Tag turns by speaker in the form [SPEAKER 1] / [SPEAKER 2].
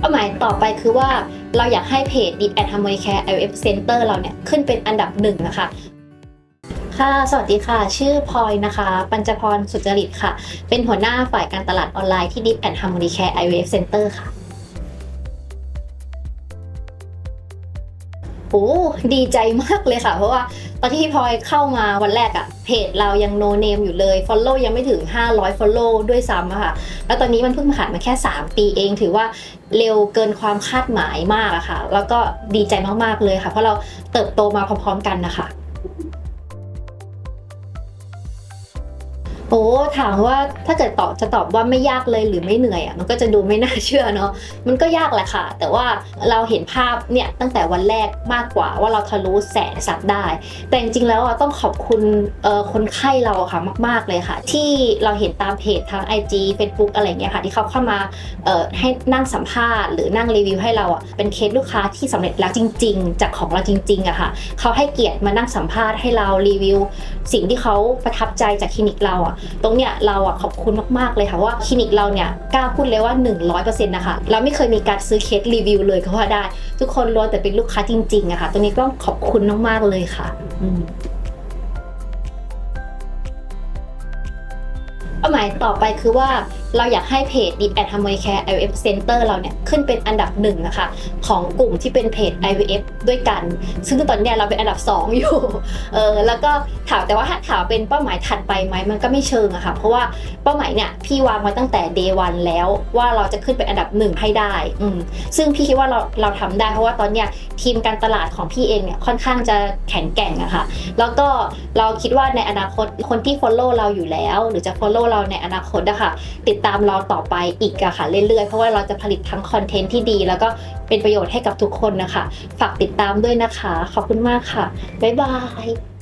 [SPEAKER 1] เป้าหมายต่อไปคือว่าเราอยากให้เพจ Deep and Harmony Care IVF Center เราเนี่ยขึ้นเป็นอันดับหนึ่งนะคะค่ะ สวัสดีค่ะ ชื่อพลอยนะคะ ปัญจพร สุจริตค่ะ เป็นหัวหน้าฝ่ายการตลาดออนไลน์ที่ Deep and Harmony Care IVF Center ค่ะ โอ้ดีใจมากเลยค่ะ เพราะว่าตอนที่พลอยเข้ามาวันแรกอะเพจเรายัง no name อยู่เลย follow ยังไม่ถึง 500 follow ด้วยซ้ำอะค่ะ แล้วตอนนี้มันเพิ่งผ่านมาแค่ 3 ปีเอง ถือว่าเร็วเกินความคาดหมายมากอะค่ะ แล้วก็ดีใจมากๆเลยค่ะ เพราะเราเติบโตมาพร้อมๆกันนะคะ โอ้ถามว่าถ้าเกิดตอบจะตอบว่าไม่ยากเลยหรือไม่เหนื่อยอะมันก็จะดูไม่น่าเชื่อเนาะมันก็ยากแหละค่ะ แต่ว่าเราเห็นภาพเนี่ยตั้งแต่วันแรกมากกว่าว่าเราทะลุแสนซับได้ แต่จริงๆแล้วอะต้องขอบคุณเอ่อคนไข้เราค่ะมาก ๆเลยค่ะ ที่เราเห็นตามเพจทาง IG Facebook อะไรเงี้ยค่ะ ที่เขาเข้ามาเอ่อให้นั่งสัมภาษณ์หรือนั่งรีวิวให้เราอะเป็นเคสลูกค้าที่สำเร็จแล้วจริง ๆ จากของเราจริงๆอะค่ะเขาให้เกียรติมานั่งสัมภาษณ์ให้เรารีวิว สิ่งที่เขาประทับใจจากคลินิกเราอะตรงเนี้ยเราอะขอบคุณมากๆเลยค่ะว่าคลินิกเราเนี่ยกล้าพูดเลยว่า 100%นะคะเราไม่เคยมีการซื้อเคสรีวิวเลยก็ว่าได้ ทุกคนล้วนแต่เป็นลูกค้าจริงๆอะค่ะตรงนี้ต้องขอบคุณมากๆเลยค่ะ อืม เป้าหมายต่อไปคือว่าเราอยากให้เพจ Deep and Harmony Care IVF Center เราเนี่ยขึ้นเป็นอันดับหนึ่งนะคะของกลุ่มที่เป็นเพจ IVF ด้วยกัน ซึ่งตอนเนี้ยเราเป็นอันดับ 2 อยู่เออแล้วก็ถามแต่ว่าถ้าถามเป็นเป้าหมายถัดไปไหมมันก็ไม่เชิงอะค่ะเพราะว่าเป้าหมายเนี่ยพี่วางไว้ตั้งแต่ day one แล้วว่าเราจะขึ้นเป็นอันดับหนึ่งให้ได้อืมซึ่งพี่คิดว่าเราเราทำได้เพราะว่าตอนเนี้ยทีมการตลาดของพี่เองเนี่ยค่อนข้างจะแข็งแกร่งอะค่ะแล้วก็เราคิดว่าในอนาคตคนที่ follow เราอยู่แล้ว หรือจะ follow เราในอนาคตนะคะติดตามเราต่อไปอีกอะค่ะเรื่อยๆ เพราะว่าเราจะผลิตทั้งคอนเทนต์ที่ดี แล้วก็เป็นประโยชน์ให้กับทุกคนนะคะ ฝากติดตามด้วยนะคะ ขอบคุณมากค่ะ บ๊ายบาย